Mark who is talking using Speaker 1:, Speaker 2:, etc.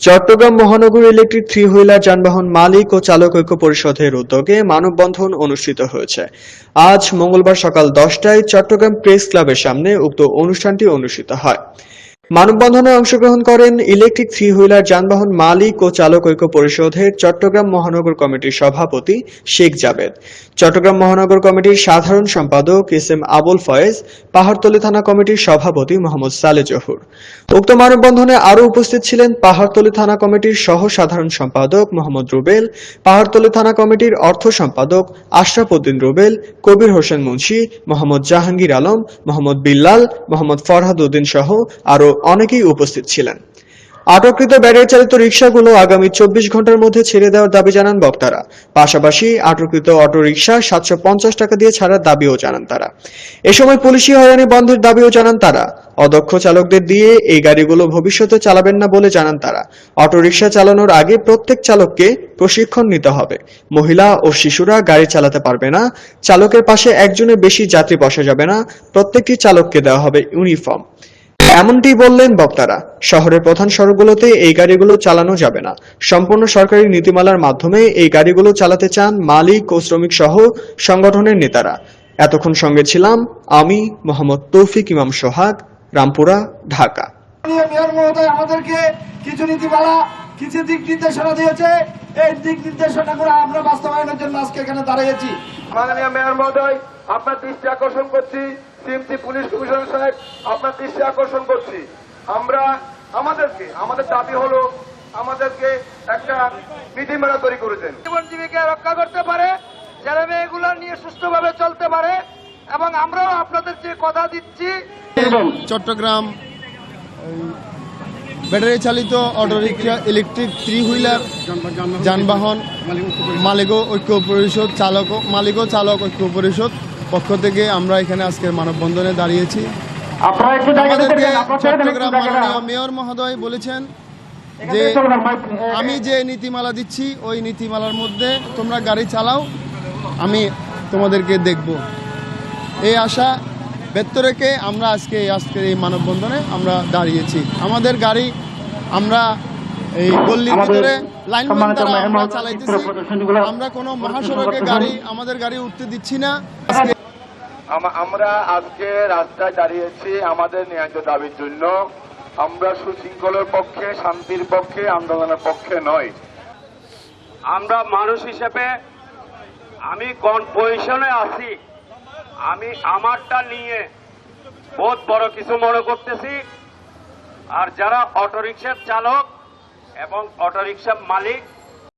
Speaker 1: চট্টগ্রাম মহানগর electric three wheeler যানবাহন মালিক ও চালক ঐক্য পরিষদের উদ্যোগে মানববন্ধন অনুষ্ঠিত হয়েছে। আজ মঙ্গলবার সকাল দশটায় চট্টগ্রাম প্রেস ক্লাবের সামনে উক্ত অনুষ্ঠানটি অনুষ্ঠিত হয়। মানববন্ধনে অংশগ্রহণ করেন ইলেকট্রিক থ্রি হুইলার যানবাহন মালিক ও চালক ঐক্য পরিষদের চট্টগ্রাম মহানগর কমিটির সভাপতি শেখ জাবেদ। চট্টগ্রাম মহানগর কমিটির সাধারণ সম্পাদক এস এম আবুল ফয়েজ, পাহাড়তলী থানা কমিটির সভাপতি মোহাম্মদ সালে জহুর। উক্ত মানববন্ধনে আরও উপস্থিত ছিলেন পাহাড়তলী থানা কমিটির সহ সাধারণ সম্পাদক মোহাম্মদ রুবেল, পাহাড়তলী থানা কমিটির অর্থ সম্পাদক আশরাফ উদ্দিন রুবেল, কবির হোসেন মুন্সি, মোহাম্মদ জাহাঙ্গীর আলম, মোহাম্মদ বিল্লাল, মোহাম্মদ ফরহাদ উদ্দিন সহ আরও অনেকেই উপস্থিত ছিলেন। আটককৃত ব্যাটারি চালিত রিক্সাগুলো আগামী চব্বিশ ঘণ্টার মধ্যে ছেড়ে দেওয়ার দাবি জানান বক্তারা। পাশাপাশি আটককৃত অটো রিক্সা সাতশো পঞ্চাশ টাকা দিয়ে ছাড়ার দাবিও জানান তারা। এ সময় পুলিশি হয়রানি বন্ধের দাবিও জানান তারা। অদক্ষ চালকদের দিয়ে এই গাড়িগুলো ভবিষ্যতে চালাবেন না বলে জানান তারা। অটোরিকশা চালানোর আগে প্রত্যেক চালককে প্রশিক্ষণ নিতে হবে। মহিলা ও শিশুরা গাড়ি চালাতে পারবে না, চালকের পাশে একজনের বেশি যাত্রী বসা যাবে না, প্রত্যেকটি চালককে দেওয়া হবে ইউনিফর্ম। এমনটি বললেন বক্তারা শহরের প্রধান সড়কগুলোতে এই গাড়িগুলো চালানো যাবে না। সম্পূর্ণ সরকারি নীতিমালার মাধ্যমে এই গাড়িগুলো চালাতে চান মালিক ও শ্রমিক সহ সংগঠনের নেতারা। এতক্ষণ সঙ্গে ছিলাম আমি মোহাম্মদ তৌফিক ইমাম সোহাগ রামপুরা ঢাকা।
Speaker 2: মেয়র মহোদয় আমাদেরকে কিছু নীতিমালা কিছু দিক নির্দেশনা দিয়েছে। এই দিক নির্দেশনাগুলো আমরা বাস্তবায়নের জন্য আজকে এখানে দাঁড়িয়েছি।
Speaker 3: মাননীয় মেয়র মহোদয় আপনার দৃষ্টি আকর্ষণ করছি। সিএমসি পুলিশ কমিশনার সাহেব আপনার দৃষ্টি আকর্ষণ করছি। আমরা আমাদেরকে আমাদের দাবি হলো আমাদেরকে একটা বিধিমালা তৈরি করেছেন। জীবন জীবিকা রক্ষা করতে পারে ছেলে মেয়েগুলো নিয়ে সুস্থভাবে চলতে পারে এবং আমরাও আপনাদেরকে কথা দিচ্ছি।
Speaker 4: চট্টগ্রাম ব্যাটারি চালিত অটোরিক্সা ইলেকট্রিক থ্রি হুইলার যানবাহন মালিক ঐক্য পরিষদ চালক মালিক ও চালক ঐক্য পরিষদ পক্ষ থেকে আমরা এখানে আজকের মানববন্ধনে দাঁড়িয়েছি। আমাদেরকে চট্টগ্রাম মাননীয় মেয়র মহোদয় বলেছেন যে আমি যে নীতিমালা দিচ্ছি ওই নীতিমালার মধ্যে তোমরা গাড়ি চালাও আমি তোমাদেরকে দেখব। এই আশা ব্যক্ত রেখে আমরা আজকে আজকের এই মানববন্ধনে আমরা দাঁড়িয়েছি। আমাদের গাড়ি আমরা এই গল্লির ভিতরে লাইন আমরা চালাইতেছি। আমরা কোনো মহাসড়কে গাড়ি আমাদের গাড়ি উঠতে দিচ্ছি না।
Speaker 3: আমরা আজকে রাস্তায় দাঁড়িয়েছি আমাদের ন্যায্য দাবির জন্য। আমরা সুশৃঙ্খলের পক্ষে, শান্তির পক্ষে, আন্দোলনের পক্ষে নয়।
Speaker 5: আমরা মানুষ হিসেবে আমি কোন পজিশনে আছি, আমি আমারটা নিয়ে বহুত বড় কিছু মনে করতেছি। আর যারা অটোরিকশার চালক এবং অটোরিকশার মালিক